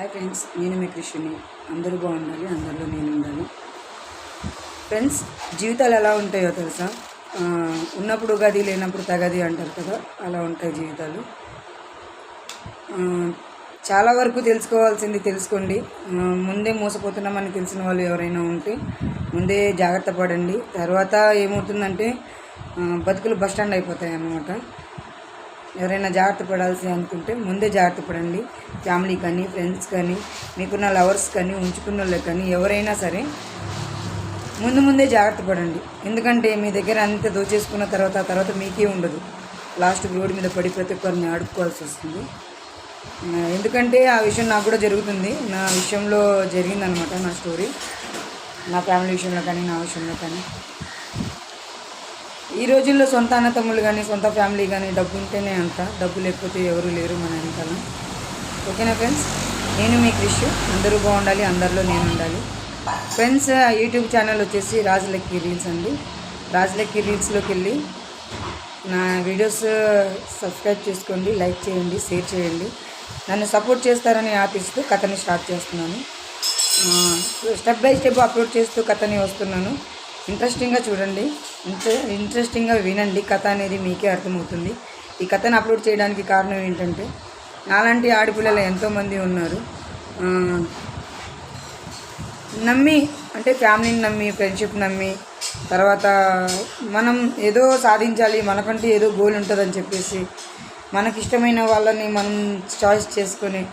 Hi friends నేను మీ కృష్ణి అందరూ బాగుండాలి అందరిలో నేను ఉండాలి ఫ్రెండ్స్ జీవితాలు ఎలా ఉంటాయో తెలుసా? ఉన్నప్పుడు గది లేనప్పుడు తగది అంటారు కదా అలా ఉంటాయి జీవితాలు. చాలా వరకు తెలుసుకోవాల్సింది తెలుసుకోండి. ముందే మోసపోతున్నామని తెలిసిన వాళ్ళు ఎవరైనా ఉంటే ముందే జాగ్రత్త పడండి. తర్వాత ఏమవుతుందంటే బతుకులు బస్ స్టాండ్ అయిపోతాయి అన్నమాట ఎవరైనా జాగ్రత్త పడాల్సి అనుకుంటే ముందే జాగ్రత్త పడండి. ఫ్యామిలీ కానీ ఫ్రెండ్స్ కానీ మీకున్న లవర్స్ కానీ ఉంచుకున్న వాళ్ళకి కానీ ఎవరైనా సరే ముందు ముందే జాగ్రత్త పడండి. ఎందుకంటే మీ దగ్గర అంత దోచేసుకున్న తర్వాత తర్వాత మీకే ఉండదు. లాస్ట్ రోడ్డు మీద పడి ప్రతి ఒక్కరిని ఆడుకోవాల్సి వస్తుంది. ఎందుకంటే ఆ విషయం నాకు కూడా జరుగుతుంది. నా విషయంలో జరిగిందనమాట నా స్టోరీ. నా ఫ్యామిలీ విషయంలో కానీ నా విషయంలో కానీ. ఈ రోజుల్లో సొంత అన్నతమ్ములు కానీ సొంత ఫ్యామిలీ కానీ డబ్బు ఉంటేనే అంత. డబ్బు లేకపోతే ఎవరు లేరు మన వెనకాల. ఓకేనా ఫ్రెండ్స్? నేను మీ క్రిష్. అందరూ బాగుండాలి అందరిలో నేను ఉండాలి. ఫ్రెండ్స్ యూట్యూబ్ ఛానల్ వచ్చేసి రాజులక్కి రీల్స్ అండి. రాజులక్కి రీల్స్లోకి వెళ్ళి నా వీడియోస్ సబ్స్క్రైబ్ చేసుకోండి లైక్ చేయండి షేర్ చేయండి. నన్ను సపోర్ట్ చేస్తారని ఆశిస్తూ కథని స్టార్ట్ చేస్తున్నాను. స్టెప్ బై స్టెప్ అప్లోడ్ చేస్తూ కథని వస్తున్నాను. ఇంట్రెస్టింగ్గా చూడండి. ఇంట్రె ఇంట్రెస్టింగ్గా వినండి. కథ అనేది మీకే అర్థమవుతుంది. ఈ కథను అప్లోడ్ చేయడానికి కారణం ఏంటంటే నాలాంటి ఆడపిల్లలు ఎంతోమంది ఉన్నారు. నమ్మి అంటే ఫ్యామిలీని నమ్మి ఫ్రెండ్షిప్ నమ్మి తర్వాత మనం ఏదో సాధించాలి మనకంటే ఏదో గోల్ ఉంటుందని చెప్పేసి మనకిష్టమైన వాళ్ళని మనం చాయిస్ చేసుకొని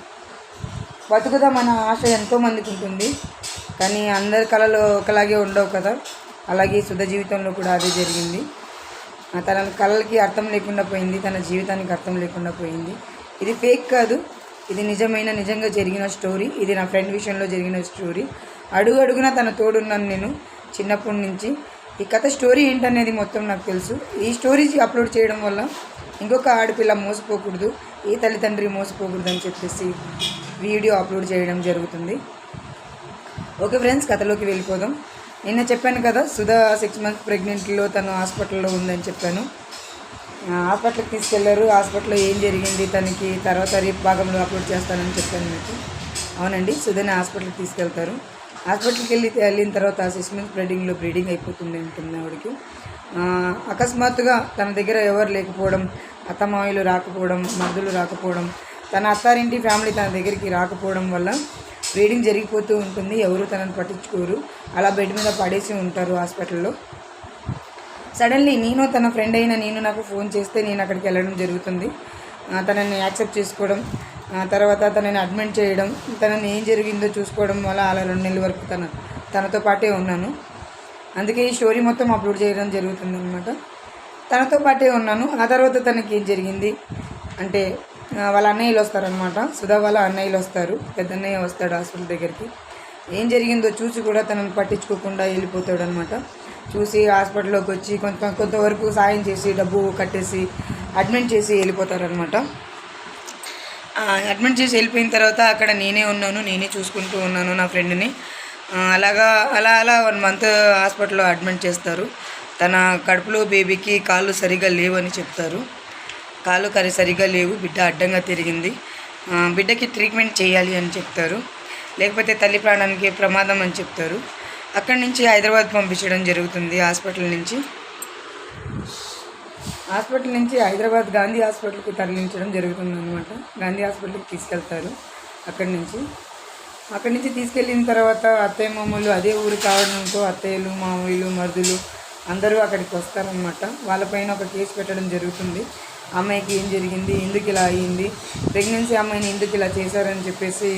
బతుకుదా మన ఆశ ఎంతోమందికి ఉంటుంది. కానీ అందరి కళలు ఒకలాగే ఉండవు కదా. అలాగే శుద్ధ జీవితంలో కూడా అదే జరిగింది. తన కళలకి అర్థం లేకుండా పోయింది తన జీవితానికి అర్థం లేకుండా పోయింది. ఇది ఫేక్ కాదు. ఇది నిజమైన నిజంగా జరిగిన స్టోరీ ఇది నా ఫ్రెండ్ విషయంలో జరిగిన స్టోరీ అడుగు అడుగున తన తోడున్నాను నేను చిన్నప్పటి నుంచి. ఈ కథ స్టోరీ ఏంటనేది మొత్తం నాకు తెలుసు. ఈ స్టోరీ అప్లోడ్ చేయడం వల్ల ఇంకొక ఆడపిల్ల మోసపోకూడదు ఏ తల్లిదండ్రి మోసపోకూడదు అని చెప్పేసి వీడియో అప్లోడ్ చేయడం జరుగుతుంది. ఓకే ఫ్రెండ్స్ కథలోకి వెళ్ళిపోదాం. నిన్న చెప్పాను కదా సుధా సిక్స్ మంత్స్ ప్రెగ్నెంట్లో తను హాస్పిటల్లో ఉందని చెప్పాను. హాస్పిటల్కి తీసుకెళ్ళారు హాస్పిటల్లో ఏం జరిగింది తనకి తర్వాత రేపు భాగంలో అప్లోడ్ చేస్తానని చెప్పాను మీకు. అవునండి సుధని హాస్పిటల్కి తీసుకెళ్తారు. హాస్పిటల్కి వెళ్ళి వెళ్ళిన తర్వాత సిక్స్ మంత్స్ బ్లీడింగ్లో బ్లీడింగ్ అయిపోతుంది ఉంటుంది ఆవిడకి. అకస్మాత్తుగా తన దగ్గర ఎవరు లేకపోవడం అత్తమాయిలు రాకపోవడం మరుదులు రాకపోవడం తన అత్తారింటి ఫ్యామిలీ తన దగ్గరికి రాకపోవడం వల్ల బ్లీడింగ్ జరిగిపోతూ ఉంటుంది. ఎవరు తనని పట్టించుకోరు. అలా బెడ్ మీద పడేసి ఉంటారు హాస్పిటల్లో. సడన్లీ నేను తన ఫ్రెండ్ అయిన నేను నాకు ఫోన్ చేస్తే నేను అక్కడికి వెళ్ళడం జరుగుతుంది. తనని యాక్సెప్ట్ చేసుకోవడం ఆ, తర్వాత తనని అడ్మిట్ చేయడం తనని ఏం జరిగిందో చూసుకోవడం వల్ల అలా రెండు నెలల వరకు తన తనతో పాటే ఉన్నాను. అందుకే ఈ స్టోరీ మొత్తం అప్లోడ్ చేయడం జరుగుతుంది అనమాట తనతో పాటే ఉన్నాను. ఆ తర్వాత తనకి ఏం జరిగింది అంటే వాళ్ళ అన్నయ్యలు వస్తారనమాట సుధా వాళ్ళ అన్నయ్యలు వస్తారు. పెద్ద అన్నయ్య వస్తాడు హాస్పిటల్ దగ్గరికి. ఏం జరిగిందో చూసి కూడా తనని పట్టించుకోకుండా వెళ్ళిపోతాడు అనమాట చూసి హాస్పిటల్లోకి వచ్చి కొంత కొంతవరకు సాయం చేసి డబ్బు కట్టేసి అడ్మిట్ చేసి వెళ్ళిపోతారనమాట అడ్మిట్ చేసి వెళ్ళిపోయిన తర్వాత అక్కడ నేనే ఉన్నాను నేనే చూసుకుంటూ ఉన్నాను నా ఫ్రెండ్ని. అలాగా అలా అలా వన్ మంత్ హాస్పిటల్లో అడ్మిట్ చేస్తారు. తన కడుపులో బేబీకి కాళ్ళు సరిగా లేవని చెప్తారు. కాళ్ళు కరి సరిగా లేవు బిడ్డ అడ్డంగా తిరిగింది. బిడ్డకి ట్రీట్మెంట్ చేయాలి అని చెప్తారు. లేకపోతే తల్లి ప్రాణానికి ప్రమాదం అని చెప్తారు. అక్కడి నుంచి హైదరాబాద్ పంపించడం జరుగుతుంది హాస్పిటల్ నుంచి. హాస్పిటల్ నుంచి హైదరాబాద్ గాంధీ హాస్పిటల్కి తరలించడం జరుగుతుంది అనమాట గాంధీ హాస్పిటల్కి తీసుకెళ్తారు అక్కడి నుంచి. అక్కడి నుంచి తీసుకెళ్ళిన తర్వాత అత్తయ్య మామూలు అదే ఊరు కావడంతో అత్తయ్యలు మామూలు మరుదులు అందరూ అక్కడికి వస్తారనమాట వాళ్ళపైన ఒక కేసు పెట్టడం జరుగుతుంది. అమ్మాయికి ఏం జరిగింది? ఎందుకు ఇలా అయ్యింది ప్రెగ్నెన్సీ అమ్మాయిని ఎందుకు ఇలా చేశారని చెప్పేసి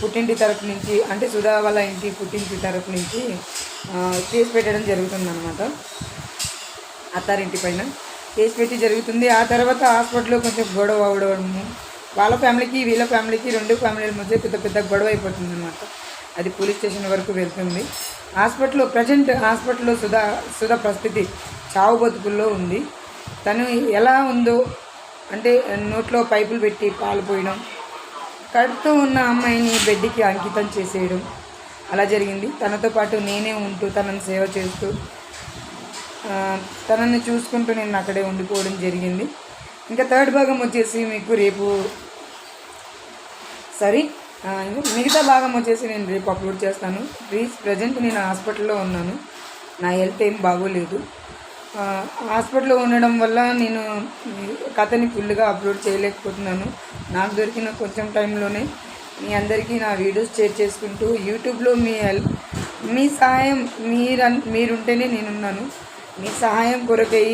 పుట్టింటి తరపు నుంచి అంటే సుధా వాళ్ళ ఇంటి పుట్టింటి తరపు నుంచి కేసు పెట్టడం జరుగుతుంది అత్తారింటి పైన. కేసు పెట్టి జరుగుతుంది. ఆ తర్వాత హాస్పిటల్లో కొంచెం గొడవ అవడము వాళ్ళ ఫ్యామిలీకి వీళ్ళ ఫ్యామిలీకి రెండు ఫ్యామిలీల మధ్య పెద్ద పెద్ద గొడవ అయిపోతుంది అనమాట అది పోలీస్ స్టేషన్ వరకు వెళ్తుంది. హాస్పిటల్లో ప్రజెంట్ హాస్పిటల్లో సుధా సుధా పరిస్థితి చావు బతుకుల్లో ఉంది. తను ఎలా ఉందో అంటే నోట్లో పైపులు పెట్టి పాలు పోయడం కడుపుతో ఉన్న అమ్మాయిని బెడ్కి అంకితం చేసేయడం అలా జరిగింది. తనతో పాటు నేనే ఉంటూ తనని సేవ చేస్తూ తనని చూసుకుంటూ నేను అక్కడే ఉండిపోవడం జరిగింది. ఇంకా థర్డ్ భాగం వచ్చేసి మీకు రేపు సారీ మిగతా భాగం వచ్చేసి నేను రేపు అప్లోడ్ చేస్తాను. ప్లీజ్ ప్రజెంట్ నేను హాస్పిటల్లో ఉన్నాను. నా హెల్త్ ఏం బాగోలేదు. హాస్పిటల్లో ఉండడం వల్ల నేను కథని ఫుల్గా అప్లోడ్ చేయలేకపోతున్నాను. నాకు దొరికిన కొంచెం టైంలోనే మీ అందరికీ నా వీడియోస్ షేర్ చేసుకుంటూ యూట్యూబ్లో మీ హెల్ప్ మీ సహాయం మీరు మీరుంటేనే నేనున్నాను. మీ సహాయం కొరకై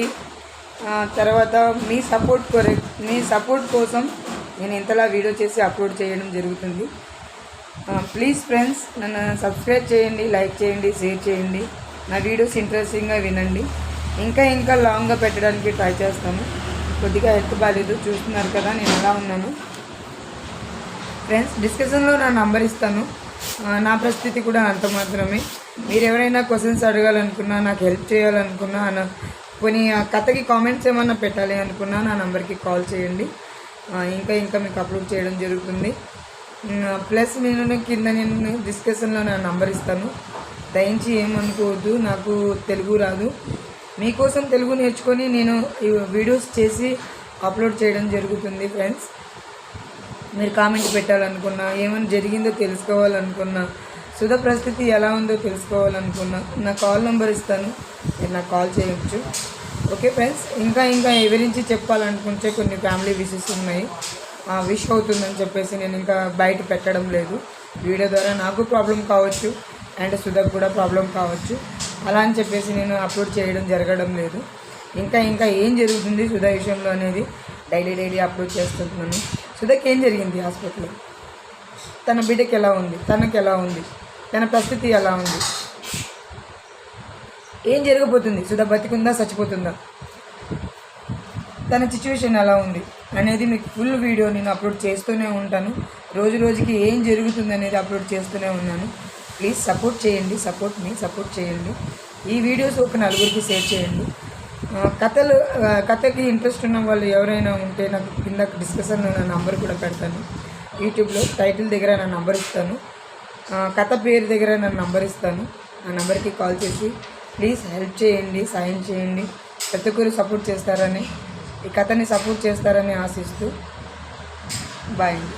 తర్వాత మీ సపోర్ట్ కొర మీ సపోర్ట్ కోసం నేను ఇంతలా వీడియో చేసి అప్లోడ్ చేయడం జరుగుతుంది. ప్లీజ్ ఫ్రెండ్స్ నన్ను సబ్స్క్రైబ్ చేయండి లైక్ చేయండి షేర్ చేయండి. నా వీడియోస్ ఇంట్రెస్టింగ్గా వినండి. ఇంకా ఇంకా లాంగ్గా పెట్టడానికి ట్రై చేస్తాను కొద్దిగా హెల్త్ బాగాలేదు చూస్తున్నారు కదా నేను ఎలా ఉన్నాను. ఫ్రెండ్స్ డిస్కషన్లో నా నంబర్ ఇస్తాను. నా పరిస్థితి కూడా అంత మాత్రమే. మీరు ఎవరైనా క్వశ్చన్స్ అడగాలనుకున్నా నాకు హెల్ప్ చేయాలనుకున్నా నా కొన్ని కథకి కామెంట్స్ ఏమన్నా పెట్టాలి అనుకున్నా నా నంబర్కి కాల్ చేయండి. ఇంకా ఇంకా మీకు అప్లోడ్ చేయడం జరుగుతుంది. ప్లస్ నేను కింద నేను డిస్కషన్లో నా నంబర్ ఇస్తాను. దయించి ఏమనుకోవద్దు నాకు తెలుగు రాదు. మీకోసం తెలుగు నేర్చుకొని నేను ఈ వీడియోస్ చేసి అప్లోడ్ చేయడం జరుగుతుంది ఫ్రెండ్స్ మీరు కామెంట్ పెట్టాలనుకున్నా ఏమైనా జరిగిందో తెలుసుకోవాలనుకున్నా సుధ పరిస్థితి ఎలా ఉందో తెలుసుకోవాలనుకున్నా నా కాల్ నెంబర్ ఇస్తాను. మీరు నాకు కాల్ చేయొచ్చు. ఓకే ఫ్రెండ్స్ ఇంకా ఇంకా ఎవరించి చెప్పాలనుకుంటే కొన్ని ఫ్యామిలీ విషెస్ ఉన్నాయి. ఆ విష్ అవుతుందని చెప్పేసి నేను ఇంకా బయట పెట్టడం లేదు. వీడియో ద్వారా నాకు ప్రాబ్లం కావచ్చు అండ్ సుధకు కూడా ప్రాబ్లం కావచ్చు. అలా అని చెప్పేసి నేను అప్లోడ్ చేయడం జరగడం లేదు. ఇంకా ఇంకా ఏం జరుగుతుంది సుధా విషయంలో అనేది డైలీ డైలీ అప్లోడ్ చేస్తుంటున్నాను. సుధాకి ఏం జరిగింది హాస్పిటల్లో? తన బిడ్డకి ఎలా ఉంది? తనకి ఎలా ఉంది? తన పరిస్థితి ఎలా ఉంది? ఏం జరగబోతుంది? సుధా బతికుందా? చచ్చిపోతుందా? తన సిచ్యువేషన్ ఎలా ఉంది? అనేది మీకు ఫుల్ వీడియో నేను అప్లోడ్ చేస్తూనే ఉంటాను. రోజు రోజుకి ఏం జరుగుతుంది అనేది అప్లోడ్ చేస్తూనే ఉన్నాను. ప్లీజ్ సపోర్ట్ చేయండి సపోర్ట్ మీ సపోర్ట్ చేయండి. ఈ వీడియోస్ ఒక నలుగురికి షేర్ చేయండి. కథలు కథకి ఇంట్రెస్ట్ ఉన్న వాళ్ళు ఎవరైనా ఉంటే నాకు కింద డిస్కషన్ నా నంబర్ కూడా పెడతాను. యూట్యూబ్లో టైటిల్ దగ్గర నా నంబర్ ఇస్తాను. కథ పేరు దగ్గర నా నంబర్ ఇస్తాను. ఆ నంబర్కి కాల్ చేసి ప్లీజ్ హెల్ప్ చేయండి సాయం చేయండి. ప్రతి ఒక్కరు సపోర్ట్ చేస్తారని ఈ కథని సపోర్ట్ చేస్తారని ఆశిస్తూ బాయ్ అండి.